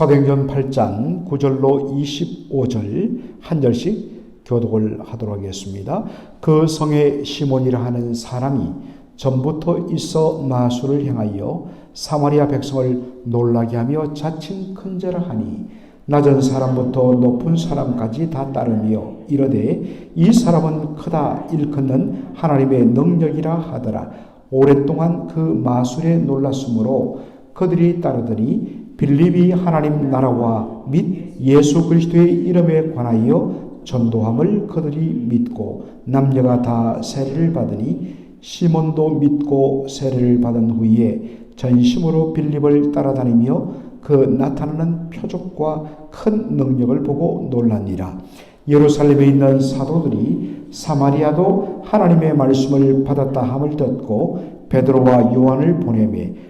사도행전 8장 9절로 25절 한 절씩 교독을 하도록 하겠습니다. 그 성에 시몬이라 하는 사람이 전부터 있어 마술을 행하여 사마리아 백성을 놀라게 하며 자칭 큰자라 하니 낮은 사람부터 높은 사람까지 다 따르며 이르되 이 사람은 크다 일컫는 하나님의 능력이라 하더라 오랫동안 그 마술에 놀랐으므로 그들이 따르더니 빌립이 하나님 나라와 및 예수 그리스도의 이름에 관하여 전도함을 그들이 믿고 남녀가 다 세례를 받으니 시몬도 믿고 세례를 받은 후에 전심으로 빌립을 따라다니며 그 나타나는 표적과 큰 능력을 보고 놀라니라. 예루살렘에 있는 사도들이 사마리아도 하나님의 말씀을 받았다 함을 듣고 베드로와 요한을 보내매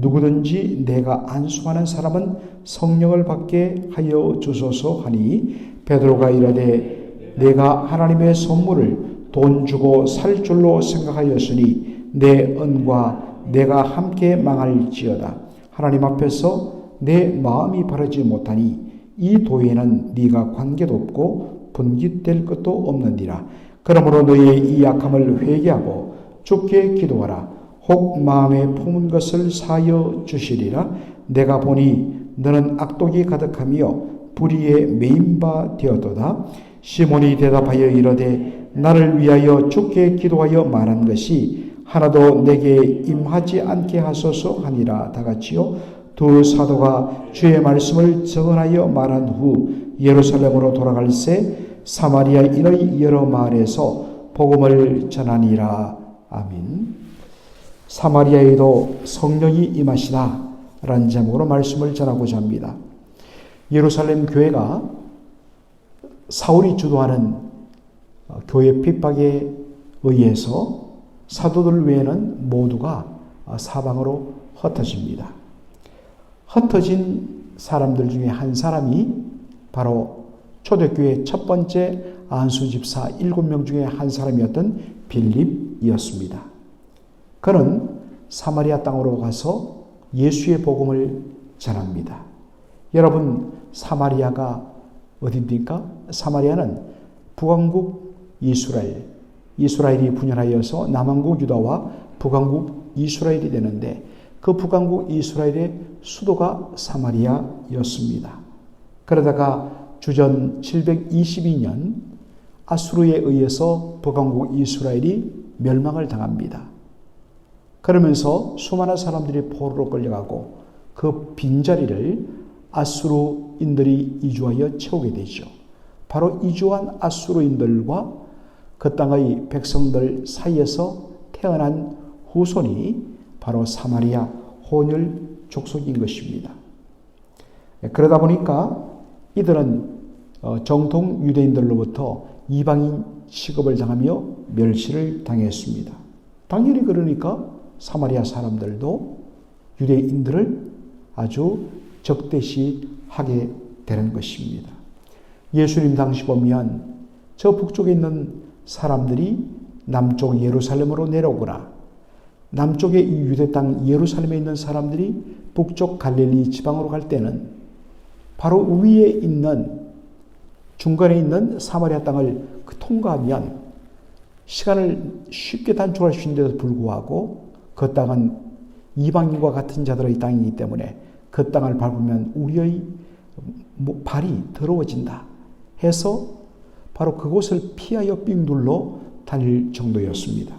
누구든지 내가 안수하는 사람은 성령을 받게 하여 주소서 하니 베드로가 이르되 내가 하나님의 선물을 돈 주고 살 줄로 생각하였으니 내恩과 내가 함께 망할지어다 하나님 앞에서 내 마음이 바르지 못하니 이 도에는 네가 관계도 없고 분깃될 것도 없느니라. 그러므로 너의 이 약함을 회개하고 죽게 기도하라. 혹 마음에 품은 것을 사여 주시리라. 내가 보니 너는 악독이 가득하며 불의에 메인 바 되었도다. 시몬이 대답하여 이르되 나를 위하여 죽게 기도하여 말한 것이 하나도 내게 임하지 않게 하소서 하니라 다 같이요 두 사도가 주의 말씀을 증언하여 말한 후 예루살렘으로 돌아갈새 사마리아 인의 여러 마을에서 복음을 전하니라. 아멘. 사마리아에도 성령이 임하시다. 라는 제목으로 말씀을 전하고자 합니다. 예루살렘 교회가 사울이 주도하는 교회 핍박에 의해서 사도들 외에는 모두가 사방으로 흩어집니다. 흩어진 사람들 중에 한 사람이 바로 초대교회 첫 번째 안수 집사 일곱 명 중에 한 사람이었던 빌립이었습니다. 그는 사마리아 땅으로 가서 예수의 복음을 전합니다. 여러분 사마리아가 어디입니까? 사마리아는 북왕국 이스라엘, 이스라엘이 분열하여서 남왕국 유다와 북왕국 이스라엘이 되는데 그 북왕국 이스라엘의 수도가 사마리아였습니다. 그러다가 주전 722년 아수르에 의해서 북왕국 이스라엘이 멸망을 당합니다. 그러면서 수많은 사람들이 포로로 끌려가고 그 빈자리를 아수르인들이 이주하여 채우게 되죠. 바로 이주한 아수르인들과 그 땅의 백성들 사이에서 태어난 후손이 바로 사마리아 혼혈 족속인 것입니다. 그러다 보니까 이들은 어, 정통 유대인들로부터 이방인 취급을 당하며 멸시를 당했습니다. 당연히 그러니까 사마리아 사람들도 유대인들을 아주 적대시하게 되는 것입니다. 예수님 당시 보면 저 북쪽에 있는 사람들이 남쪽 예루살렘으로 내려오거나 남쪽의 이 유대 땅 예루살렘에 있는 사람들이 북쪽 갈릴리 지방으로 갈 때는 바로 위에 있는 중간에 있는 사마리아 땅을 그 통과하면 시간을 쉽게 단축할 수 있는데도 불구하고 그 땅은 이방인과 같은 자들의 땅이기 때문에 그 땅을 밟으면 우리의 뭐 발이 더러워진다 해서 바로 그곳을 피하여 삥 둘러 다닐 정도였습니다.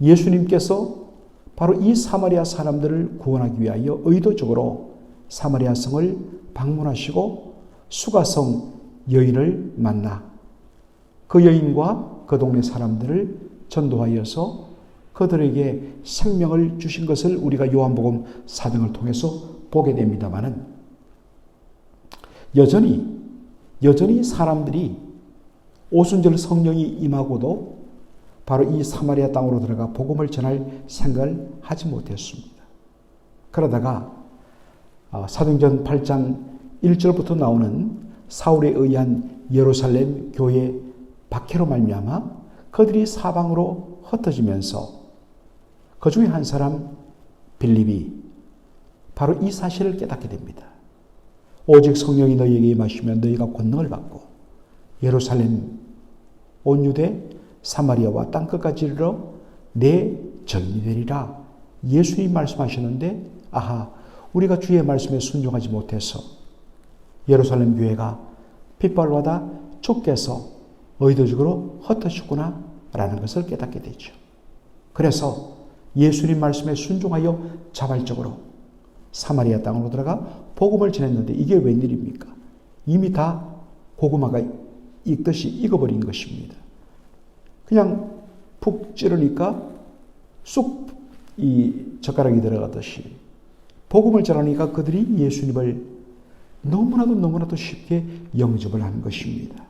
예수님께서 바로 이 사마리아 사람들을 구원하기 위하여 의도적으로 사마리아 성을 방문하시고 수가성 여인을 만나 그 여인과 그 동네 사람들을 전도하여서 그들에게 생명을 주신 것을 우리가 요한복음 4등을 통해서 보게 됩니다만은 여전히 여전히 사람들이 오순절 성령이 임하고도 바로 이 사마리아 땅으로 들어가 복음을 전할 생각을 하지 못했습니다. 그러다가 아, 사도행전 8장 1절부터 나오는 사울에 의한 예루살렘 교회 박해로 말미암아 그들이 사방으로 흩어지면서 그 중에 한 사람 빌립이 바로 이 사실을 깨닫게 됩니다. 오직 성령이 너희에게 임하시면 너희가 권능을 받고 예루살렘 온 유대 사마리아와 땅 끝까지 이르러 내 전이 되리라 예수님 말씀하셨는데 아하 우리가 주의 말씀에 순종하지 못해서 예루살렘 교회가 핏발받아 쫓겨서 의도적으로 흩어졌구나 라는 것을 깨닫게 되죠. 그래서 예수님 말씀에 순종하여 자발적으로 사마리아 땅으로 들어가 복음을 전했는데 이게 웬일입니까? 이미 다 고구마가 익듯이 익어버린 것입니다. 그냥 푹 찌르니까 쑥 이 젓가락이 들어가듯이 복음을 전하니까 그들이 예수님을 너무나도 너무나도 쉽게 영접을 하는 것입니다.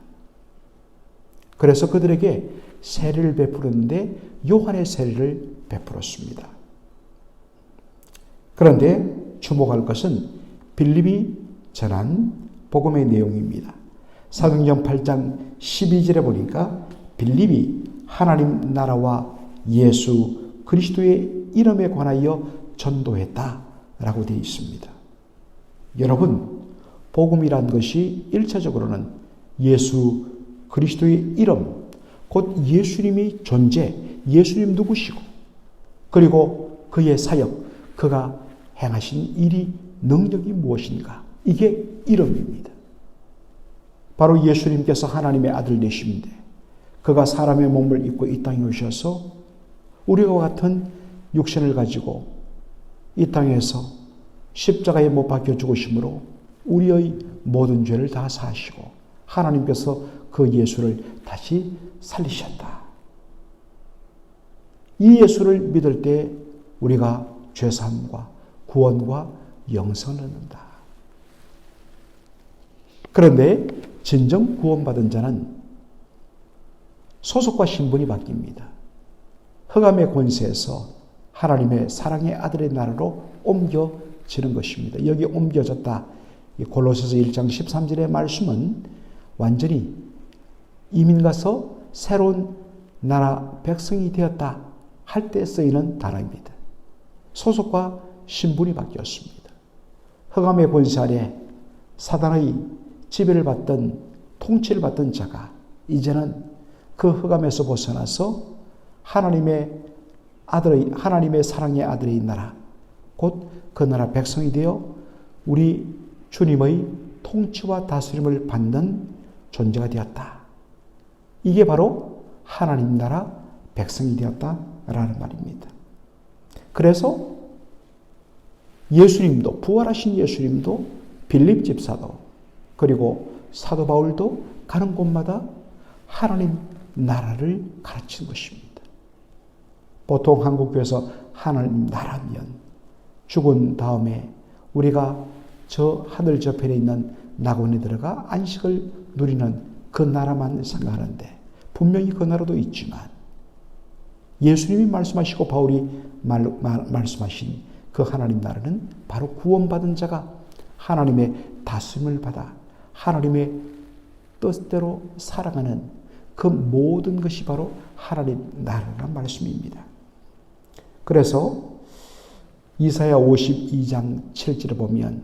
그래서 그들에게 세례를 베풀었는데 요한의 세례를 베풀었습니다. 그런데 주목할 것은 빌립이 전한 복음의 내용입니다. 사도행전 8장 12절에 보니까 빌립이 하나님 나라와 예수 그리스도의 이름에 관하여 전도했다라고 되어 있습니다. 여러분, 복음이란 것이 1차적으로는 예수 그리스도의 이름, 곧 예수님이 존재, 예수님 누구시고, 그리고 그의 사역, 그가 행하신 일이 능력이 무엇인가? 이게 이름입니다. 바로 예수님께서 하나님의 아들 되심인데 그가 사람의 몸을 입고 이 땅에 오셔서 우리와 같은 육신을 가지고 이 땅에서 십자가에 못 박혀 죽으심으로 우리의 모든 죄를 다 사시고 하나님께서 그 예수를 다시 살리셨다. 이 예수를 믿을 때 우리가 죄사함과 구원과 영생을 얻는다. 그런데 진정 구원받은 자는 소속과 신분이 바뀝니다. 흑암의 권세에서 하나님의 사랑의 아들의 나라로 옮겨지는 것입니다. 여기 옮겨졌다. 골로새서 1장 13절의 말씀은 완전히 이민 가서 새로운 나라 백성이 되었다 할 때 쓰이는 단어입니다. 소속과 신분이 바뀌었습니다. 흑암의 권세 아래 사단의 지배를 받던 통치를 받던 자가 이제는 그 흑암에서 벗어나서 하나님의 아들의 하나님의 사랑의 아들의 나라 곧 그 나라 백성이 되어 우리 주님의 통치와 다스림을 받는 존재가 되었다. 이게 바로 하나님 나라 백성이 되었다 라는 말입니다. 그래서 예수님도 부활하신 예수님도 빌립 집사도 그리고 사도 바울도 가는 곳마다 하나님 나라를 가르치는 것입니다. 보통 한국교회에서 하나님 나라면 죽은 다음에 우리가 저 하늘 저편에 있는 낙원에 들어가 안식을 누리는 그 나라만 생각하는데 분명히 그 나라도 있지만 예수님이 말씀하시고 바울이 말, 말, 말씀하신 그 하나님 나라는 바로 구원받은 자가 하나님의 다스림을 받아 하나님의 뜻대로 살아가는 그 모든 것이 바로 하나님 나라란 말씀입니다. 그래서 이사야 52장 7절에 보면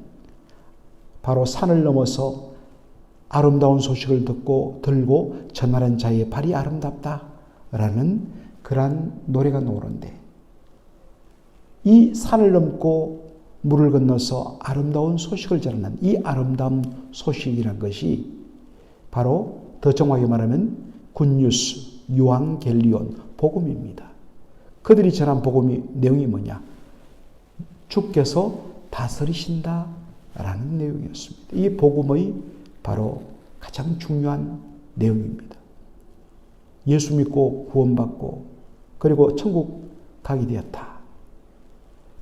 바로 산을 넘어서 아름다운 소식을 듣고 들고 전하는 자의 발이 아름답다라는 그러한 노래가 나오는데 이 산을 넘고 물을 건너서 아름다운 소식을 전하는 이 아름다운 소식이란 것이 바로 더 정확히 말하면 굿뉴스, 유앙겔리온, 복음입니다. 그들이 전한 복음이 내용이 뭐냐? 주께서 다스리신다 라는 내용이었습니다. 이 복음의 바로 가장 중요한 내용입니다. 예수 믿고 구원받고 그리고 천국 가게 되었다.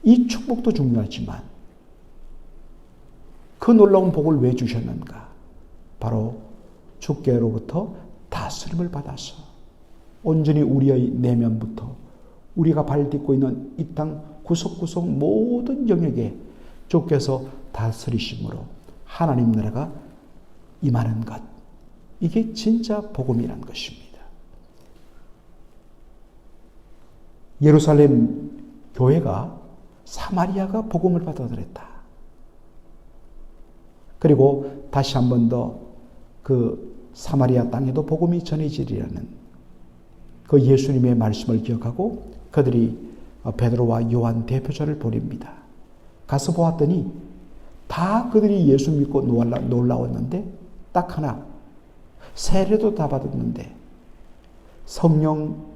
이 축복도 중요하지만 그 놀라운 복을 왜 주셨는가? 바로 주께로부터 다스림을 받아서 온전히 우리의 내면부터 우리가 발딛고 있는 이 땅 구석구석 모든 영역에 주께서 다스리심으로 하나님 나라가 임하는 것. 이게 진짜 복음이란 것입니다. 예루살렘 교회가 사마리아가 복음을 받아들였다. 그리고 다시 한 번 더 그 사마리아 땅에도 복음이 전해지리라는 그 예수님의 말씀을 기억하고 그들이 베드로와 요한 대표자를 보냅니다. 가서 보았더니 다 그들이 예수 믿고 놀라웠는데 딱 하나 세례도 다 받았는데 성령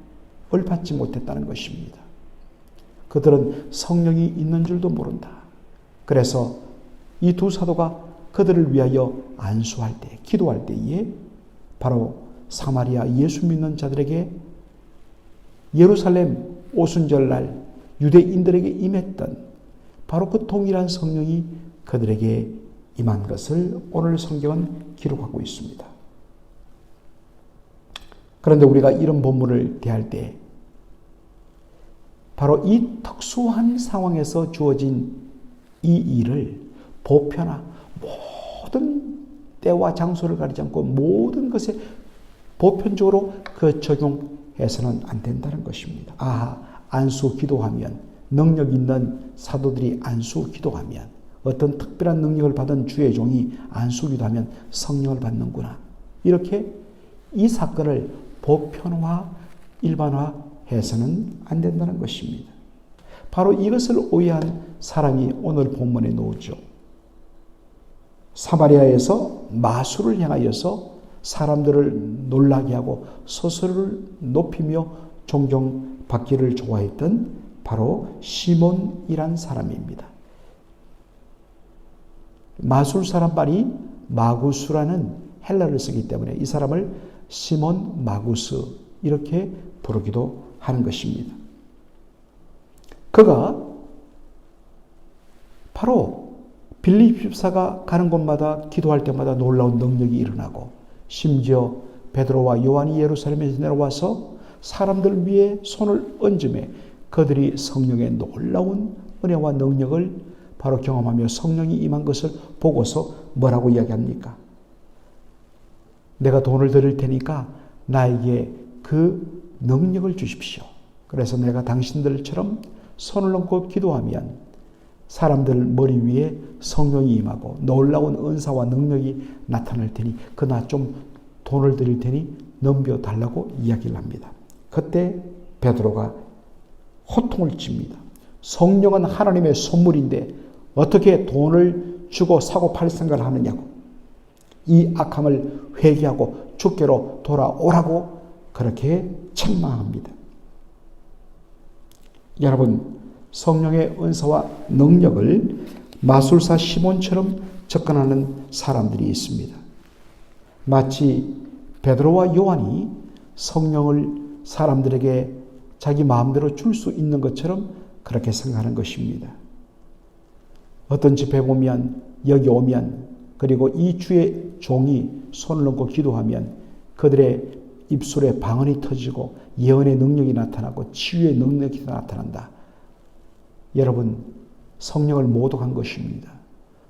을 받지 못했다는 것입니다. 그들은 성령이 있는 줄도 모른다. 그래서 이 두 사도가 그들을 위하여 안수할 때, 기도할 때에 바로 사마리아 예수 믿는 자들에게 예루살렘 오순절날 유대인들에게 임했던 바로 그 동일한 성령이 그들에게 임한 것을 오늘 성경은 기록하고 있습니다. 그런데 우리가 이런 본문을 대할 때 바로 이 특수한 상황에서 주어진 이 일을 보편화 모든 때와 장소를 가리지 않고 모든 것에 보편적으로 그 적용해서는 안 된다는 것입니다. 아, 안수 기도하면 능력 있는 사도들이 안수 기도하면 어떤 특별한 능력을 받은 주의 종이 안수 기도하면 성령을 받는구나. 이렇게 이 사건을 보편화, 일반화해서는 안 된다는 것입니다. 바로 이것을 오해한 사람이 오늘 본문에 나오죠. 사마리아에서 마술을 향하여서 사람들을 놀라게 하고 소설을 높이며 존경받기를 좋아했던 바로 시몬이란 사람입니다. 마술 사람 말이 마구스라는 헬라를 쓰기 때문에 이 사람을 시몬 마구스 이렇게 부르기도 하는 것입니다. 그가 바로 빌립 집사가 가는 곳마다 기도할 때마다 놀라운 능력이 일어나고 심지어 베드로와 요한이 예루살렘에서 내려와서 사람들 위에 손을 얹음에 그들이 성령의 놀라운 은혜와 능력을 바로 경험하며 성령이 임한 것을 보고서 뭐라고 이야기합니까? 내가 돈을 드릴 테니까 나에게 그 능력을 주십시오. 그래서 내가 당신들처럼 손을 얹고 기도하면 사람들 머리 위에 성령이 임하고 놀라운 은사와 능력이 나타날 테니 그나 좀 돈을 드릴 테니 넘겨 달라고 이야기를 합니다. 그때 베드로가 호통을 칩니다. 성령은 하나님의 선물인데 어떻게 돈을 주고 사고 팔 생각을 하느냐고. 이 악함을 회개하고 주께로 돌아오라고 그렇게 책망합니다. 여러분, 성령의 은사와 능력을 마술사 시몬처럼 접근하는 사람들이 있습니다. 마치 베드로와 요한이 성령을 사람들에게 자기 마음대로 줄 수 있는 것처럼 그렇게 생각하는 것입니다. 어떤 집회 보면 여기 오면 그리고 이 주의 종이 손을 얹고 기도하면 그들의 입술에 방언이 터지고 예언의 능력이 나타나고 치유의 능력이 나타난다. 여러분, 성령을 모독한 것입니다.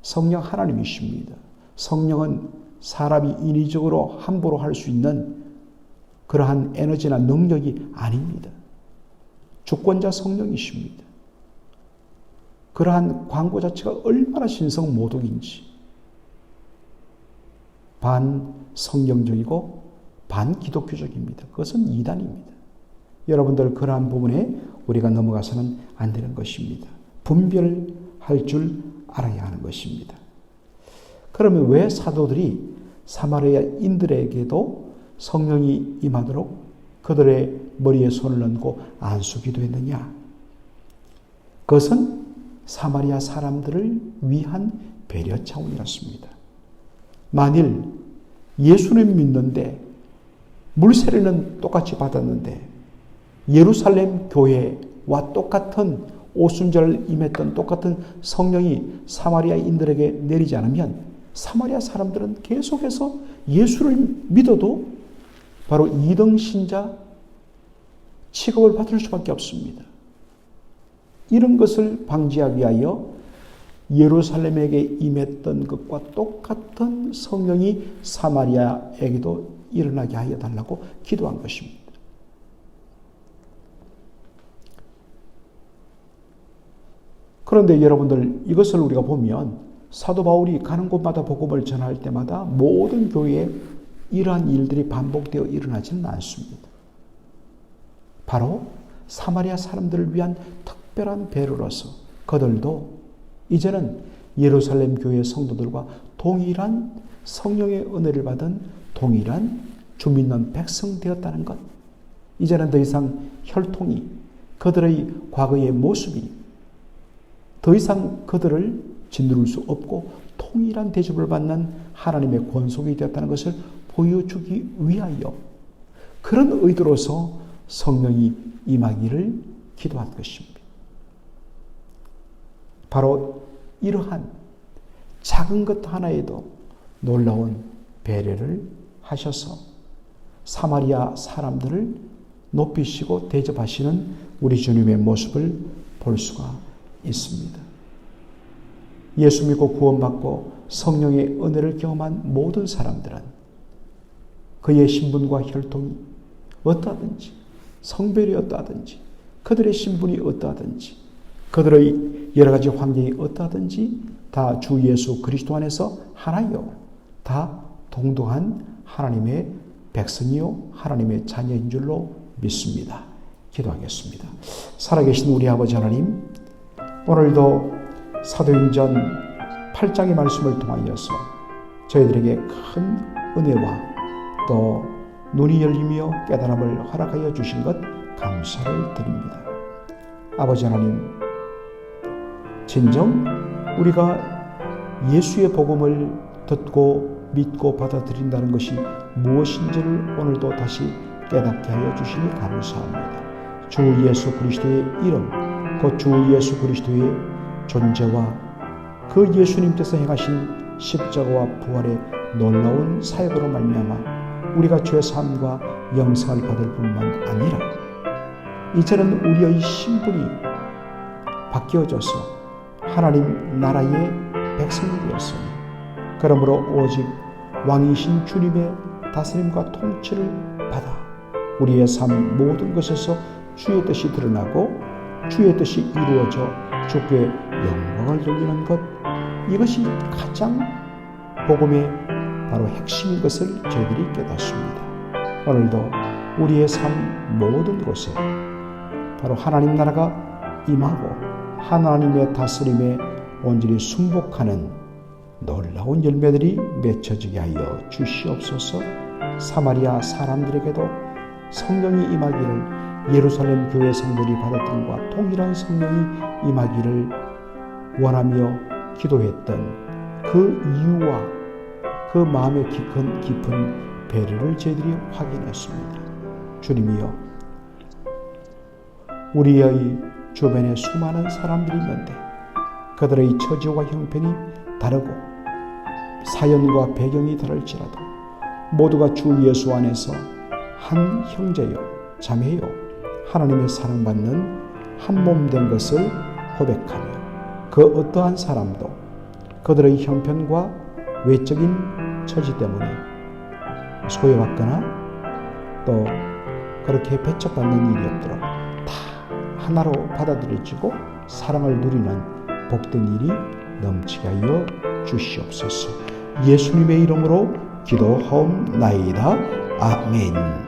성령 하나님이십니다. 성령은 사람이 인위적으로 함부로 할 수 있는 그러한 에너지나 능력이 아닙니다. 주권자 성령이십니다. 그러한 광고 자체가 얼마나 신성 모독인지 반 성경적이고 반 기독교적입니다. 그것은 이단입니다. 여러분들 그러한 부분에 우리가 넘어가서는 안 되는 것입니다. 분별할 줄 알아야 하는 것입니다. 그러면 왜 사도들이 사마리아인들에게도 성령이 임하도록 그들의 머리에 손을 얹고 안수기도 했느냐? 그것은 사마리아 사람들을 위한 배려 차원이었습니다. 만일 예수님 믿는데 물세례는 똑같이 받았는데 예루살렘 교회와 똑같은 오순절을 임했던 똑같은 성령이 사마리아인들에게 내리지 않으면 사마리아 사람들은 계속해서 예수를 믿어도 바로 이등 신자 취급을 받을 수밖에 없습니다. 이런 것을 방지하기 위하여 예루살렘에게 임했던 것과 똑같은 성령이 사마리아에게도 일어나게 하여 달라고 기도한 것입니다. 그런데 여러분들 이것을 우리가 보면 사도 바울이 가는 곳마다 복음을 전할 때마다 모든 교회에 이러한 일들이 반복되어 일어나지는 않습니다. 바로 사마리아 사람들을 위한 특별한 배로로서 그들도 이제는 예루살렘 교회 성도들과 동일한 성령의 은혜를 받은 동일한 주민난 백성 되었다는 것. 이제는 더 이상 혈통이 그들의 과거의 모습이 더 이상 그들을 짓누를 수 없고 통일한 대접을 받는 하나님의 권속이 되었다는 것을 보여주기 위하여 그런 의도로서 성령이 임하기를 기도한 것입니다. 바로 이러한 작은 것 하나에도 놀라운 배려를 하셔서 사마리아 사람들을 높이시고 대접하시는 우리 주님의 모습을 볼 수가 있습니다. 예수 믿고 구원받고 성령의 은혜를 경험한 모든 사람들은 그의 신분과 혈통이 어떠하든지 성별이 어떠하든지 그들의 신분이 어떠하든지 그들의 여러 가지 환경이 어떠하든지 다 주 예수 그리스도 안에서 하나요. 다 동등한 하나님의 백성이요 하나님의 자녀인 줄로 믿습니다. 기도하겠습니다. 살아계신 우리 아버지 하나님, 오늘도 사도행전 8장의 말씀을 통하여서 저희들에게 큰 은혜와 또 눈이 열리며 깨달음을 허락하여 주신 것 감사를 드립니다. 아버지 하나님, 진정 우리가 예수의 복음을 듣고 믿고 받아들인다는 것이 무엇인지를 오늘도 다시 깨닫게 하여 주시니 감사합니다. 주 예수 그리스도의 이름, 그 주 예수 그리스도의 존재와 그 예수님께서 행하신 십자가와 부활의 놀라운 사역으로 말미암아 우리가 죄 사함과 영생을 받을 뿐만 아니라 이제는 우리의 신분이 바뀌어져서 하나님 나라의 백성이 되었으니 그러므로 오직 왕이신 주님의 다스림과 통치를 받아 우리의 삶 모든 것에서 주의 뜻이 드러나고 주의 뜻이 이루어져 주께 영광을 돌리는 것 이것이 가장 복음의 바로 핵심인 것을 저희들이 깨닫습니다. 오늘도 우리의 삶 모든 곳에 바로 하나님 나라가 임하고 하나님의 다스림에 온전히 순복하는 놀라운 열매들이 맺혀지게 하여 주시옵소서 사마리아 사람들에게도 성령이 임하기를 예루살렘 교회 성들이 받았던 것 동일한 성령이 임하기를 원하며 기도했던 그 이유와 그 마음의 깊은 깊은 배려를 저희들이 확인했습니다. 주님이여, 우리의 주변에 수많은 사람들이 있는데 그들의 처지와 형편이 다르고 사연과 배경이 다를지라도 모두가 주 예수 안에서 한 형제요, 자매요, 하나님의 사랑받는 한 몸 된 것을 고백하며 그 어떠한 사람도 그들의 형편과 외적인 처지 때문에 소외받거나 또 그렇게 배척받는 일이 없도록 다 하나로 받아들여지고 사랑을 누리는 복된 일이 넘치게 하여 주시옵소서. 예수님의 이름으로 기도하옵나이다. 아멘.